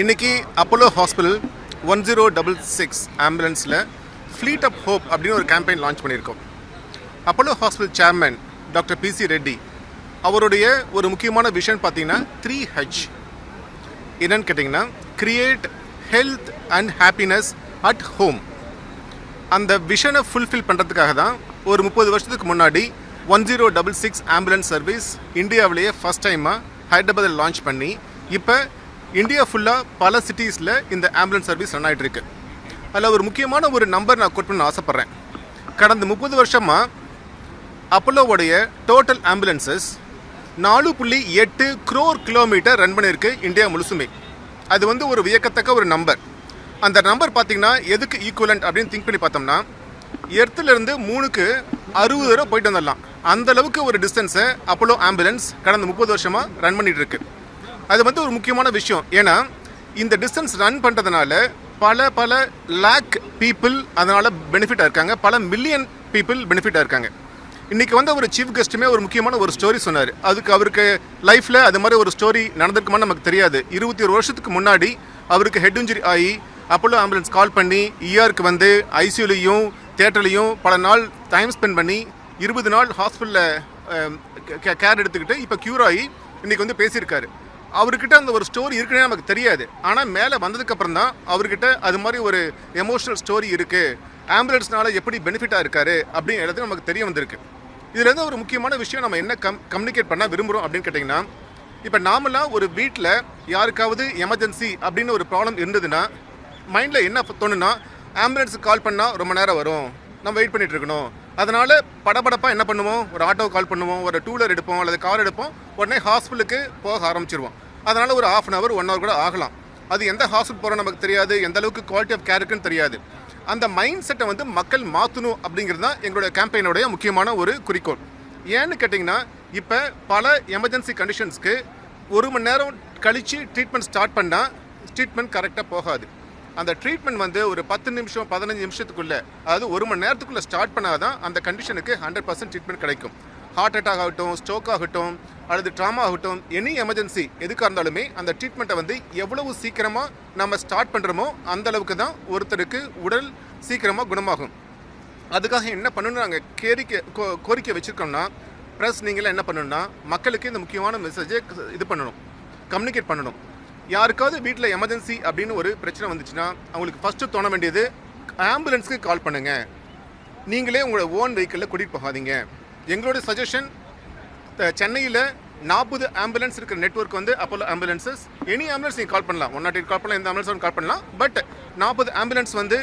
இன்னைக்கு Apollo hospital one zero double six ஆம்புலன்ஸில் fleet of hope அப்படின்னு ஒரு கேம்பெயின் லான்ச் பண்ணியிருக்கோம். Apollo hospital chairman doctor PC Reddy அவருடைய ஒரு முக்கியமான விஷன் பார்த்தீங்கன்னா த்ரீ ஹெச் என்னன்னு கேட்டிங்கன்னா create health and happiness at home அந்த விஷனை ஃபுல்ஃபில் பண்ணுறதுக்காக தான் ஒரு முப்பது வருஷத்துக்கு முன்னாடி one zero double six ambulance service இந்தியாவிலேயே ஃபஸ்ட் டைமாக ஹைதராபாத்தில் லான்ச் பண்ணி இப்போ இந்தியா ஃபுல்லாக பல சிட்டிஸில் இந்த ஆம்புலன்ஸ் சர்வீஸ் ரன் ஆகிட்டு இருக்கு. அதில் ஒரு முக்கியமான ஒரு நம்பர் நான் கோட் பண்ண ஆசைப்பட்றேன். கடந்த முப்பது வருஷமாக அப்போலோவுடைய டோட்டல் ஆம்புலன்சஸ் நாலு புள்ளி எட்டு க்ரோர் கிலோமீட்டர் ரன் பண்ணியிருக்கு இந்தியா முழுசுமே. அது வந்து ஒரு வியக்கத்தக்க ஒரு நம்பர் அந்த நம்பர் பார்த்தீங்கன்னா எதுக்கு ஈக்குவலண்ட் அப்படின்னு திங்க் பண்ணி பார்த்தோம்னா எர்த்துலேருந்து மூணுக்கு அறுபது தடவை போயிட்டு வந்துடலாம். அந்தளவுக்கு ஒரு டிஸ்டன்ஸை அப்போலோ ஆம்புலன்ஸ் கடந்த முப்பது வருஷமாக ரன் பண்ணிகிட்டு இருக்கு. அது வந்து ஒரு முக்கியமான விஷயம். ஏன்னா இந்த டிஸ்டன்ஸ் ரன் பண்ணுறதுனால பல பல லேக் பீப்புள் அதனால் பெனிஃபிட்டாக இருக்காங்க. பல மில்லியன் பீப்புள் பெனிஃபிட்டாக இருக்காங்க. இன்றைக்கி வந்து ஒரு சீஃப் கெஸ்ட்டுமே ஒரு முக்கியமான ஒரு ஸ்டோரி சொன்னார். அதுக்கு அவருக்கு லைஃப்பில் அது மாதிரி ஒரு ஸ்டோரி நடந்திருக்குமான்னு நமக்கு தெரியாது. இருபத்தி ஒரு வருஷத்துக்கு முன்னாடி அவருக்கு ஹெட் இன்ஜுரி ஆகி அப்போலோ ஆம்புலன்ஸ் கால் பண்ணி இஆருக்கு வந்து ஐசியூலையும் தேட்டர்லையும் பல நாள் டைம் ஸ்பெண்ட் பண்ணி இருபது நாள் ஹாஸ்பிட்டலில் கேர் எடுத்துக்கிட்டு இப்போ க்யூர் ஆகி இன்றைக்கி வந்து பேசியிருக்காரு. அவர்கிட்ட அந்த ஒரு ஸ்டோரி இருக்குன்னே நமக்கு தெரியாது. ஆனால் மேலே வந்ததுக்கப்புறம் தான் அவர்கிட்ட அது மாதிரி ஒரு எமோஷனல் ஸ்டோரி இருக்குது ஆம்புலன்ஸ்னால எப்படி பெனிஃபிட்டாக இருக்காரு அப்படின்னு நமக்கு தெரிய வந்திருக்கு. இதுலேருந்து ஒரு முக்கியமான விஷயம் நம்ம என்ன கம் கம்யூனிகேட் பண்ண விரும்புகிறோம் அப்படின்னு கேட்டிங்கன்னா இப்போ நாமெல்லாம் ஒரு வீட்டில் யாருக்காவது எமர்ஜென்சி அப்படின்னு ஒரு ப்ராப்ளம் இருந்ததுன்னா மைண்டில் என்ன தோணுன்னா ஆம்புலன்ஸுக்கு கால் பண்ணால் ரொம்ப நேரம் வரும். நம்ம வெயிட் பண்ணிகிட்ருக்கணும் இருக்கணும். அதனால் படபடப்பாக என்ன பண்ணுவோம்? ஒரு ஆட்டோ கால் பண்ணுவோம் ஒரு டூ வீலர் எடுப்போம் அல்லது கார் எடுப்போம். உடனே ஹாஸ்பிட்டலுக்கு போக ஆரம்பிச்சிருவோம். அதனால் ஒரு half an hour one hour கூட ஆகலாம். அது எந்த ஹாஸ்பிட்டல் போகிறோம் நமக்கு தெரியாது. எந்த அளவுக்கு குவாலிட்டி ஆஃப் கேருக்குன்னு தெரியாது. அந்த மைண்ட் செட்டை வந்து மக்கள் மாற்றணும் அப்படிங்கிறது தான் எங்களுடைய கேம்பெயினுடைய முக்கியமான ஒரு குறிக்கோள். ஏன்னு கேட்டிங்கன்னா இப்போ பல எமர்ஜென்சி கண்டிஷன்ஸ்க்கு ஒரு மணி நேரம் கழித்து ட்ரீட்மெண்ட் ஸ்டார்ட் பண்ணால் ட்ரீட்மெண்ட் கரெக்டாக போகாது. அந்த ட்ரீட்மெண்ட் வந்து ஒரு பத்து நிமிஷம் பதினஞ்சு நிமிஷத்துக்குள்ளே அதாவது ஒரு மணி நேரத்துக்குள்ளே ஸ்டார்ட் பண்ணாதான் அந்த கண்டிஷனுக்கு ஹண்ட்ரட் பர்சன்ட் ட்ரீட்மெண்ட் கிடைக்கும். ஹார்ட் அட்டாக் ஆகட்டும் ஸ்ட்ரோக் ஆகட்டும் அல்லது ட்ராமா ஆகட்டும் எனி எமர்ஜென்சி எதுக்காக இருந்தாலுமே அந்த ட்ரீட்மெண்ட்டை வந்து எவ்வளவு சீக்கிரமாக நம்ம ஸ்டார்ட் பண்ணுறோமோ அந்த அளவுக்கு தான் ஒருத்தருக்கு உடல் சீக்கிரமாக குணமாகும். அதுக்காக என்ன பண்ணணும் நாங்கள் கேரிக்கை கோ- கோரிக்கை வச்சுருக்கோம்னா ப்ளஸ் நீங்களாம் என்ன பண்ணணும்னா மக்களுக்கு இந்த முக்கியமான மெசேஜை இது பண்ணணும். கம்யூனிகேட் பண்ணணும். யாருக்காவது வீட்டில் எமர்ஜென்சி அப்படின்னு ஒரு பிரச்சனை வந்துச்சுன்னா அவங்களுக்கு ஃபஸ்ட்டு தோண வேண்டியது ஆம்புலன்ஸ்க்கு கால் பண்ணுங்கள் நீங்களே உங்களோட ஓன் வெஹிக்கிளில் கூட்டிகிட்டு போகாதீங்க. எங்களோட சஜஷன் சென்னையில் நாற்பது ஆம்புலன்ஸ் இருக்கிற நெட்ஒர்க் வந்து அப்போலோ ஆம்புலன்சஸ் எனி ஆம்புலன்ஸ் நீங்கள் கால் பண்ணலாம். ஒன் நாட் எயிட் கால் பண்ணலாம் எந்த ஆம்புலன்ஸ் கால் பண்ணலாம். பட் நாற்பது ஆம்புலன்ஸ் வந்து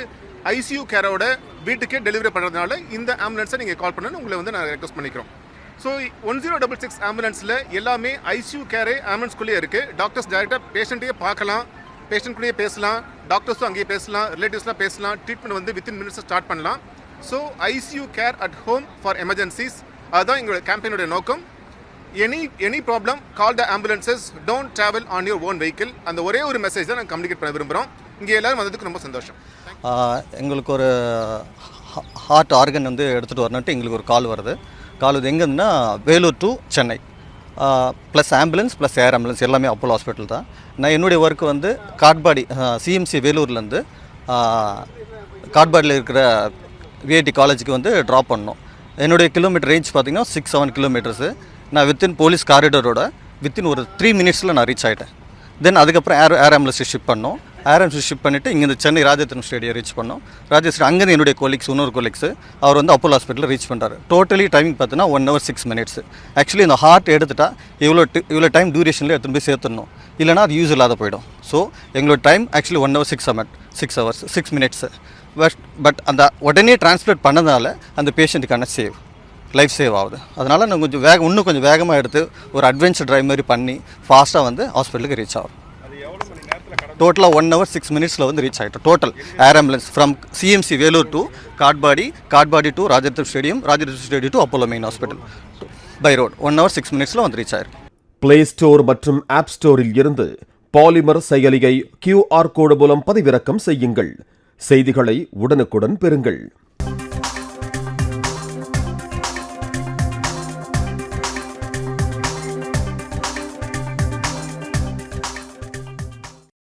ஐசியூ கேரோட வீட்டுக்கே டெலிவரி பண்ணுறதுனால இந்த ஆம்புலன்ஸை நீங்கள் கால் பண்ணணும்னு உங்களை வந்து நான் ரெக்வஸ்ட் பண்ணிக்கிறோம். So one zero double six ஆம்புலன்ஸில் எல்லாமே ஐசியூ கேரே ஆம்புலன்ஸ்குள்ளேயே இருக்குது டாக்டர்ஸ் டேரெக்டாக பேஷண்ட்டையே பார்க்கலாம். பேஷண்ட்குள்ளேயே பேசலாம். டாக்டர்ஸும் அங்கேயே பேசலாம். ரிலேட்டிவ்ஸ்லாம் பேசலாம். ட்ரீட்மெண்ட் வந்து வித்தின் மினிட்ஸ் ஸ்டார்ட் பண்ணலாம். So ICU care at home for emergencies அதுதான் எங்களோட கேம்பெயினுடைய நோக்கம். Any any problem call the ambulances don't travel on your own vehicle அந்த ஒரே ஒரு மெசேஜ் தான் நாங்கள் கம்யூனிகேட் பண்ண விரும்புகிறோம் இங்கே எல்லோரும் வந்ததுக்கு ரொம்ப சந்தோஷம். எங்களுக்கு ஒரு ஹார்ட் ஆர்கன் வந்து எடுத்துகிட்டு வரணுன்ட்டு எங்களுக்கு ஒரு கால் வருது. Call எங்கேருந்துன்னா Vellore to Chennai. Plus ambulance plus air ambulance எல்லாமே அப்போலோ ஹாஸ்பிட்டல் தான். நான் என்னுடைய ஒர்க் வந்து காட்பாடி சிஎம்சி வேலூர்லேருந்து காட்பாடியில் இருக்கிற விஐடி காலேஜுக்கு வந்து ட்ராப் பண்ணணும் என்னுடைய கிலோமீட்டர் ரேஞ்ச் பார்த்தீங்கன்னா சிக்ஸ் செவன் கிலோமீட்டர்ஸு நான் வித்தின் போலீஸ் காரிடரோட வித்தின் ஒரு த்ரீ மினிட்ஸில் நான் ரீச் ஆகிட்டேன் தென் அதுக்கப்புறம் ஏர் ஏர் ஆம்புலன்ஸ் ஷிப் பண்ணோம். ஏர் ஷிப் பண்ணிவிட்டு இங்கே சென்னை ராஜரத்னம் ஸ்டேடியம் ரீச் பண்ணோம். ராஜஸ்ரீ அங்கேருந்து என்னுடைய கொலீக்ஸ் இன்னொரு கொலீக்ஸ் அவர் வந்து அப்போலோ ஹாஸ்பிட்டலில் ரீச் பண்ணுறாரு டோட்டலி டைமிங் பார்த்தீங்கன்னா one hour six minutes actually இந்த ஹார்ட் எடுத்துட்டா இவ்வளோ இவ்வளோ டைம் டியூரேஷனில் எடுத்துன்னு போய் சேர்த்துடணும். இல்லைனா அது யூஸ் இல்லாத போயிடும். ஸோ எங்களோட time actually one hour six amid six hours six minutes but but அந்த உடனே டிரான்ஸ்லேட் பண்ணதுனால அந்த பேஷண்ட்டுக்கான சேவ் லைஃப் சேவ் ஆகுது. அதனால் நான் கொஞ்சம் வேக இன்னும் கொஞ்சம் வேகமாக எடுத்து ஒரு அட்வென்ச்சர் ட்ரைவ் மாதிரி பண்ணி ஃபாஸ்ட்டாக வந்து ஹாஸ்பிட்டலுக்கு ரீச் ஆகும். டோட்டலாக ஒன் ஹவர் சிக்ஸ் மினிட்ஸில் வந்து ரீச் ஆகிட்டோம் total air ambulance from CMC Vellore to Katpadi Katpadi to Rajarathinam stadium Rajarathinam stadium to Apollo main hospital by road one hour six மினிட்ஸில் வந்து ரீச் ஆயிருக்கு. பிளே ஸ்டோர் மற்றும் app ஸ்டோரில் இருந்து polymer செயலியை கியூஆர் கோடு மூலம் பதிவிறக்கம் செய்யுங்கள். செய்திகளை உடனுக்குடன் பெறுங்கள்.